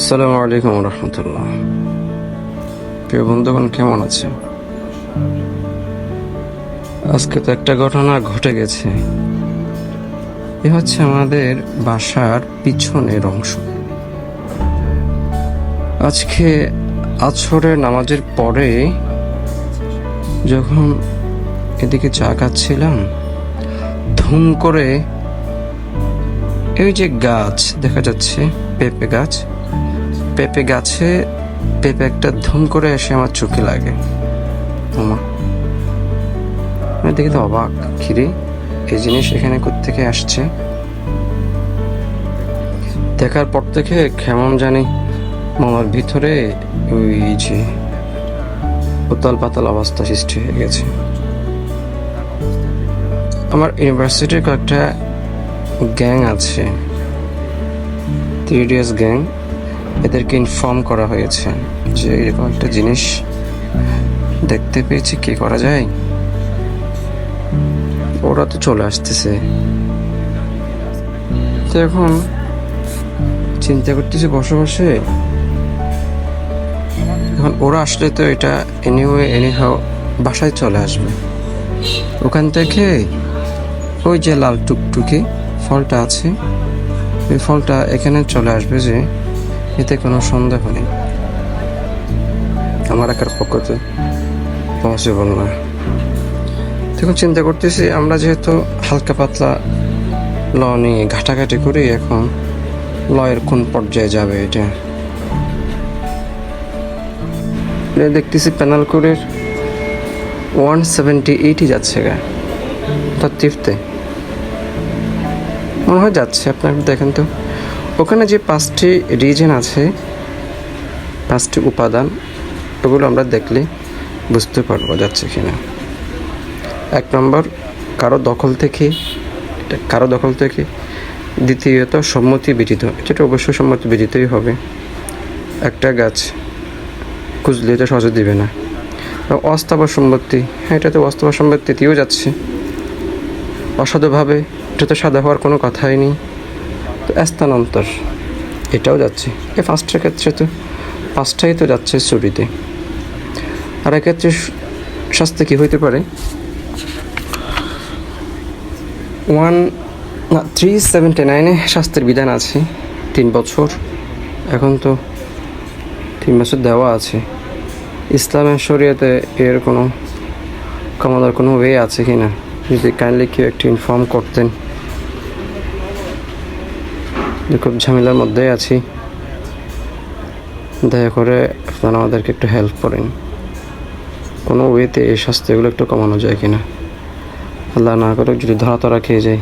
আসসালামু আলাইকুম রহমতুল্লাহ। প্রিয় বন্ধুগণ, কেমন আছে আজকে তো একটা ঘটনা ঘটে গেছে। এ হচ্ছে আমাদের বাসার পিছনের অংশ। আজকে আছরের নামাজের পরে যখন এদিকে চা খাচ্ছিলাম, ধুম করে এই যে গাছ দেখা যাচ্ছে, পেঁপে গাছ পেঁপে গাছে পেঁপে একটা ধুম করে এসে আমার চোখে লাগে। আমি দেখি তো অবাক। খিরি এই জিনিস এখানে থেকে আসছে? দেখার পর থেকে কেমন জানি মামার ভিতরে ওই যে উতাল পাতাল অবস্থা সৃষ্টি হয়ে গেছে। আমার ইউনিভার্সিটির কয়েকটা গ্যাং আছে। Three idiots gang. এদেরকে ইনফর্ম করা হয়েছে যে এরকম একটা জিনিস দেখতে পেয়েছি, কি করা যায়? ওরা তো চলে আসতেছে। তো এখন চিন্তা করতেছে বসে বসে এখন ওরা আসলে তো এটা এনিওয়ে এনিহাও বাসায় চলে আসবে। ওখান থেকে ওই যে লাল টুকটুকি ফলটা আছে, ওই ফলটা এখানে চলে আসবে যে এতে কোনো সন্দেহ নেই। আমার একার পক্ষতে পসিবল না। তখন চিন্তা করতেছি, আমরা যেহেতু হালকা পাতলা ল নিয়ে ঘাটাঘাটি করি, এখন লয়ের কোন পর্যায়ে যাবে এটা? দেখতেছি প্যানাল কোডের ওয়ান সেভেন্টি এইটই যাচ্ছে গা, তার টিপতে মনে হয় যাচ্ছে, আপনার দেখেন তো। ওখানে যে পাঁচটি রিজন আছে, পাঁচটি উপাদান, ওগুলো আমরা দেখলে বুঝতে পারব যাচ্ছে কিনা। এক নম্বর, কারও দখল থেকে, এটা কারও দখল থেকে। দ্বিতীয়ত, সম্মতি বিজিত যেটা অবশ্যই সম্মতি বিজিতই হবে। একটা গাছ খুঁজলে তো সহজে দিবে না। অস্থাবর সম্পত্তি হ্যাঁ এটা তো অস্থাবর সম্পত্তিতেও যাচ্ছে। অসাধুভাবে, এটা তো সাদা হওয়ার কোনো কথাই নেই। স্থানান্তর এটাও যাচ্ছে। এই পাঁচটার ক্ষেত্রে তো পাঁচটাই তো যাচ্ছে চুরিতে আর এক্ষেত্রে শাস্তি কী হইতে পারে? ওয়ান, না, থ্রি সেভেন্টি নাইনে শাস্তির বিধান আছে। তিন বছর। এখন তো তিন বছর দেওয়া আছে। ইসলামের শরীয়তে এর কোনো কমানোর কোনো ওয়ে আছে কি না যদি কাইন্ডলি কেউ একটু ইনফর্ম করতেন। খুব ঝামেলার মধ্যেই আছি। দয়া করে আপনারা আমাদেরকে একটু হেল্প করেন। কোনো ওয়েতে এই স্বাস্থ্যগুলো একটু কমানো যায় কিনা। আল্লাহ না করে যদি ধরা তরা খেয়ে যায়।